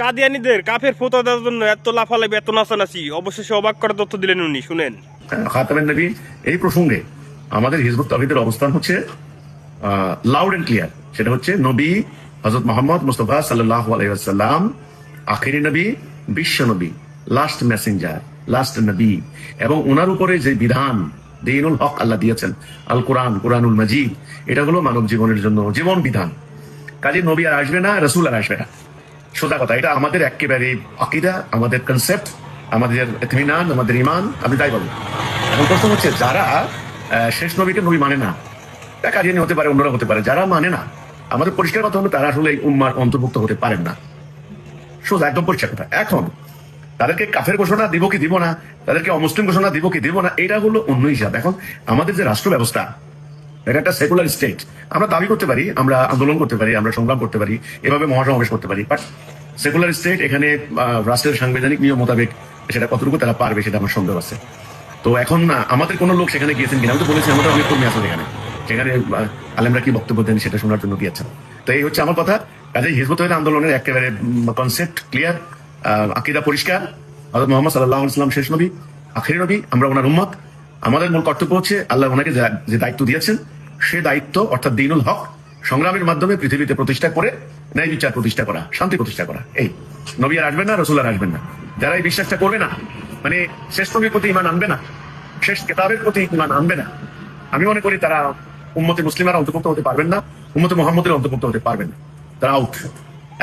কাদিয়ানিদের কাফের ফোতা দেওয়ার জন্য এত লাফালাফি, এত নাচানাচি, অবশেষে অবাক করার তথ্য দিলেন উনি, শুনেন। খাতামের নবী, এই প্রসঙ্গে আমাদের হিজবুত তাহিদের অবস্থান হচ্ছে লাউড এন্ড ক্লিয়ার সেটা হচ্ছে নবী হজরত মোহাম্মদ মুস্তফা সাল্লাহ আলাইসাল্লাম আখেরি নবী, বিশ্ব নবী লাস্ট মেসেঞ্জার লাস্ট নবী। এবং ওনার উপরে যে বিধান, দিনুল হক আল্লাহ দিয়েছেন আল কোরআন কোরআনুল মজিদ, এটা হলো মানব জীবনের জন্য জীবন বিধান। কাজে নবী আর আসবে না, রসুল আর আসবে না। সোজা কথা, এটা আমাদের একেবারে আকিদা, আমাদের কনসেপ্ট আমাদের ইতমিনান, আমাদের ইমান আমি তাই বলব এখন প্রশ্ন হচ্ছে, যারা শেষ নবীকে নবী মানে না, তা কাজিয়ানি হতে পারে অন্যরা হতে পারে। যারা মানে না, আমাদের পরিষ্কার কথা হলো, তারা আসলে উম্মার অন্তর্ভুক্ত হতে পারেন না। সোজা, একদম পরিষ্কার কথা। এখন, তাদেরকে কাফের ঘোষণা দিব কি দিব না, তাদেরকে অমুসলিম ঘোষণা দিব কি দিব না, এটা হলো অন্য হিসাব। এখন, আমাদের যে রাষ্ট্র ব্যবস্থা এটা একটা সেকুলার স্টেট আমরা দাবি করতে পারি, আমরা আন্দোলন করতে পারি, আমরা সংগ্রাম করতে পারি, এভাবে মহাসমাবেশ করতে পারি। বাট সেকুলার স্টেট এখানে রাষ্ট্রের সাংবিধানিক নিয়ম মোতাবেক সেটা কতটুকু তারা পারবে সেটা আমার সন্দেহ আছে। তো এখন আমাদের কোনো লোক সেখানে গিয়েছেন কিনা? আমি তো বলেছি, আমাদের অনেক কর্মী আছেন এখানে। সেখানে আলেমরা কি বক্তব্য দেন সেটা শোনার জন্য গিয়েছেন। তো এই হচ্ছে আমার কথা। কাজে হিজবত আন্দোলনের একেবারে কনসেপ্ট ক্লিয়ার আকিদা পরিষ্কার। হজরত মোহাম্মদ সাল্লাহ ইসলাম শেষ নবী, আখেরি নবী, আমরা ওনার উম্মত। আমাদের মূল কর্তব্য হচ্ছে আল্লাহ ওনাকে যে দায়িত্ব দিয়েছেন সে দায়িত্ব, অর্থাৎ দিনুল হক, সংগ্রামের মাধ্যমে পৃথিবীতে প্রতিষ্ঠা করে, ন্যায় বিচার প্রতিষ্ঠা করা, শান্তি প্রতিষ্ঠা করা। এই, নবী আর আসবেন না, রসুল আর আসবেন না। যারা এই বিশ্বাসটা করবে না মানে শেষ নবীর প্রতি ইমান আনবে না, শেষ কেতাবের প্রতি ইমান আনবে না, আমি মনে করি তারা উম্মতে মুসলিমারা অন্তর্ভুক্ত হতে পারবেন না, উম্মতে মোহাম্মদের অন্তর্ভুক্ত হতে পারবেন না। তারা আউট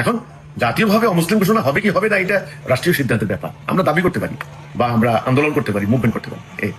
এখন জাতীয়ভাবে অমুসলিম ঘোষণা হবে কি হবে না, এটা রাষ্ট্রীয় সিদ্ধান্তের ব্যাপার। আমরা দাবি করতে পারি বা আমরা আন্দোলন করতে পারি মুভমেন্ট করতে পারি। এই।